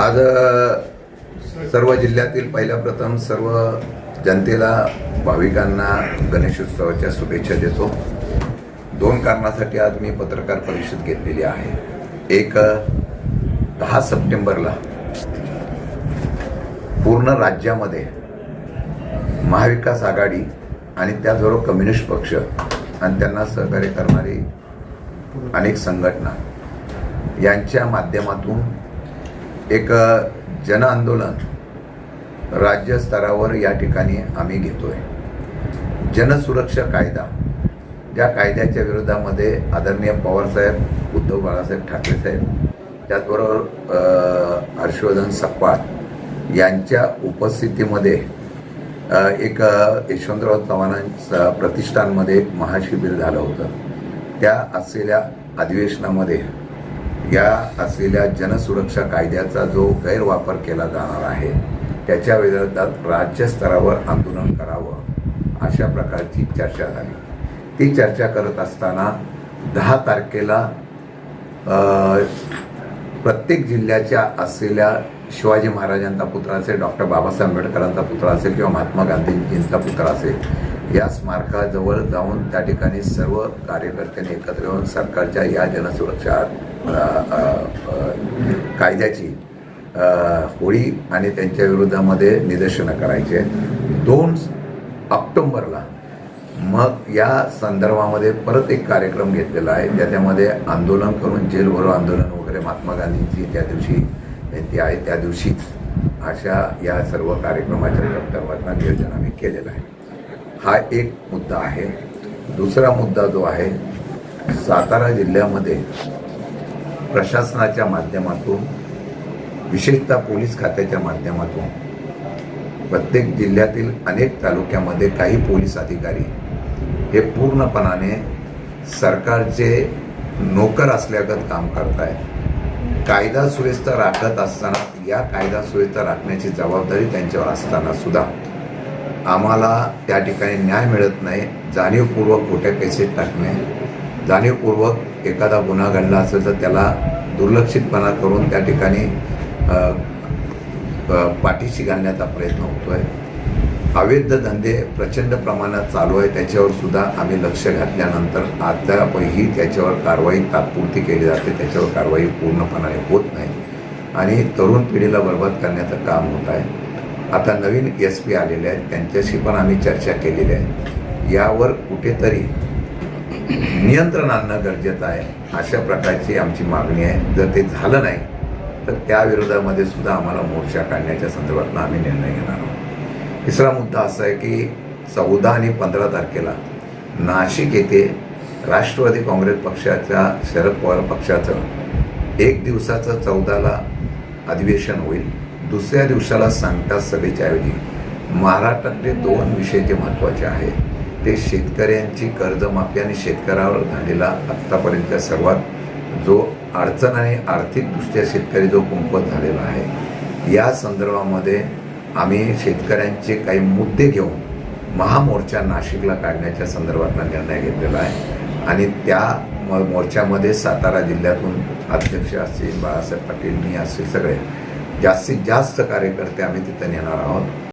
आज सर्व जिल्ह्यातील पहिल्या प्रथम सर्व जनतेला भाविकांना गणेशोत्सवाच्या शुभेच्छा देतो. दोन कारणासाठी आज मी पत्रकार परिषद घेतलेली आहे. एक दहा सप्टेंबरला पूर्ण राज्यामध्ये महाविकास आघाडी आणि त्याचबरोबर कम्युनिस्ट पक्ष आणि त्यांना सहकार्य करणारी अनेक संघटना यांच्या माध्यमातून एक अ, जनआंदोलन राज्यस्तरावर या ठिकाणी आम्ही घेतोय. जनसुरक्षा कायदा ज्या कायद्याच्या विरोधामध्ये आदरणीय पवारसाहेब उद्धव बाळासाहेब ठाकरे साहेब त्याचबरोबर हर्षवर्धन सप्पाळ यांच्या उपस्थितीमध्ये एक यशवंतराव चव्हाणांच्या प्रतिष्ठानमध्ये महाशिबिर झालं होतं. त्या असलेल्या अधिवेशनामध्ये या असलेल्या जनसुरक्षा कायद्याचा जो गैरवापर केला जाणार आहे त्याच्या विरोधात राज्यस्तरावर आंदोलन करावं अशा प्रकारची चर्चा झाली. ती चर्चा करत असताना दहा तारखेला प्रत्येक जिल्ह्याच्या असलेल्या शिवाजी महाराजांचा पुत्र असेल डॉक्टर बाबासाहेब आंबेडकरांचा पुत्र असेल किंवा महात्मा गांधीजींचा पुत्र असेल या स्मारकाजवळ जाऊन त्या ठिकाणी सर्व कार्यकर्त्यांनी एकत्र येऊन सरकारच्या या जनसुरक्षा कायद्याची होळी आणि त्यांच्या विरोधामध्ये निदर्शनं करायचे. दोन ऑक्टोंबरला मग या संदर्भामध्ये परत एक कार्यक्रम घेतलेला आहे. त्याच्यामध्ये आंदोलन करून जेलभरो आंदोलन वगैरे महात्मा गांधींची त्या दिवशी जयंती आहे त्या दिवशीच अशा या सर्व कार्यक्रमाच्या संदर्भात नियोजन आम्ही केलेलं आहे. हा एक मुद्दा आहे. दुसरा मुद्दा जो आहे सातारा जिल्ह्यामध्ये प्रशासनाच्या माध्यमातून विशेषतः पोलीस खात्याच्या माध्यमातून प्रत्येक जिल्ह्यातील अनेक तालुक्यामध्ये काही पोलीस अधिकारी हे पूर्णपणाने सरकारचे नोकर असल्यागत काम करत आहेत कायदा सुव्यवस्था राखत असताना या कायदा सुव्यवस्था राखण्याची जबाबदारी त्यांच्यावर असताना सुद्धा आम्हाला त्या ठिकाणी न्याय मिळत नाही. जाणीवपूर्वक खोट्या पैसे टाकणे जाणीवपूर्वक एखादा गुन्हा घडला असेल तर त्याला दुर्लक्षितपणा करून त्या ठिकाणी पाठीशी घालण्याचा प्रयत्न होतो आहे अवैध धंदे प्रचंड प्रमाणात चालू आहे. त्याच्यावर सुद्धा आम्ही लक्ष घातल्यानंतर आताही त्याच्यावर कारवाई तात्पुरती केली जाते. त्याच्यावर कारवाई पूर्णपणाने होत नाही. आणि तरुण पिढीला बरबाद करण्याचं काम होत आहे. आता नवीन एस पी आलेले आहेत. त्यांच्याशी पण आम्ही चर्चा केलेली आहे. यावर कुठेतरी नियंत्रण आणणं गरजेचं आहे. अशा प्रकारची आमची मागणी आहे. जर ते झालं नाही तर त्या विरोधामध्ये सुद्धा आम्हाला मोर्चा काढण्याच्या संदर्भात आम्ही निर्णय घेणार आहोत. तिसरा मुद्दा असा आहे की चौदा आणि पंधरा तारखेला नाशिक येथे राष्ट्रवादी काँग्रेस पक्षाच्या शरद पवार पक्षाचं एक दिवसाचं चौदाला अधिवेशन होईल. दुसऱ्या दिवसाला सांगता सभेच्या ऐवजी महाराष्ट्रातले दोन विषय जे महत्त्वाचे आहेत ते शेतकऱ्यांची कर्जमाफी आणि शेतकऱ्यावर झालेला आत्तापर्यंत सर्वात जो अडचण आणि आर्थिकदृष्ट्या शेतकरी जो कुंपत झालेला आहे या संदर्भामध्ये आम्ही शेतकऱ्यांचे काही मुद्दे घेऊन महामोर्चा नाशिकला काढण्याच्या संदर्भातला निर्णय घेतलेला आहे. आणि त्या म मोर्चामध्ये सातारा जिल्ह्यातून अध्यक्ष असतील बाळासाहेब पाटील मी असतील सगळे जास्तीत जास्त कार्यकर्ते आम्ही तिथं नेणार आहोत.